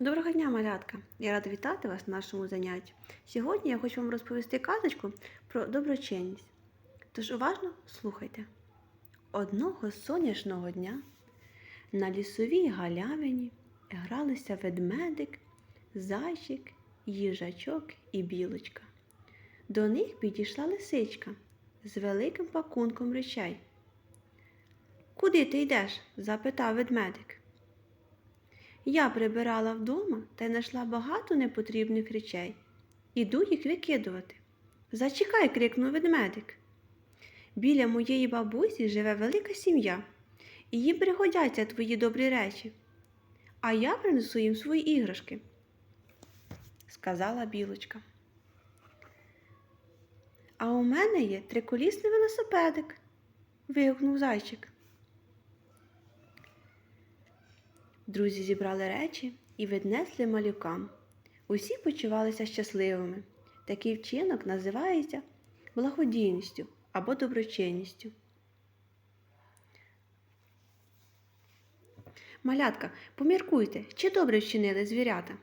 Доброго дня, малятка! Я рада вітати вас на нашому занятті. Сьогодні я хочу вам розповісти казочку про доброчинність. Тож уважно слухайте. Одного сонячного дня на лісовій галявині гралися ведмедик, зайчик, їжачок і білочка. До них підійшла лисичка з великим пакунком речей. Куди ти йдеш? запитав ведмедик. Я прибирала вдома та й знайшла багато непотрібних речей. Іду їх викидувати. Зачекай, крикнув ведмедик. Біля моєї бабусі живе велика сім'я, і їм пригодяться твої добрі речі. А я принесу їм свої іграшки, сказала білочка. А у мене є триколісний велосипедик, вигукнув зайчик. Друзі зібрали речі і віднесли малюкам. Усі почувалися щасливими. Такий вчинок називається благодійністю або доброчинністю. Малятка, поміркуйте, чи добре вчинили звірята?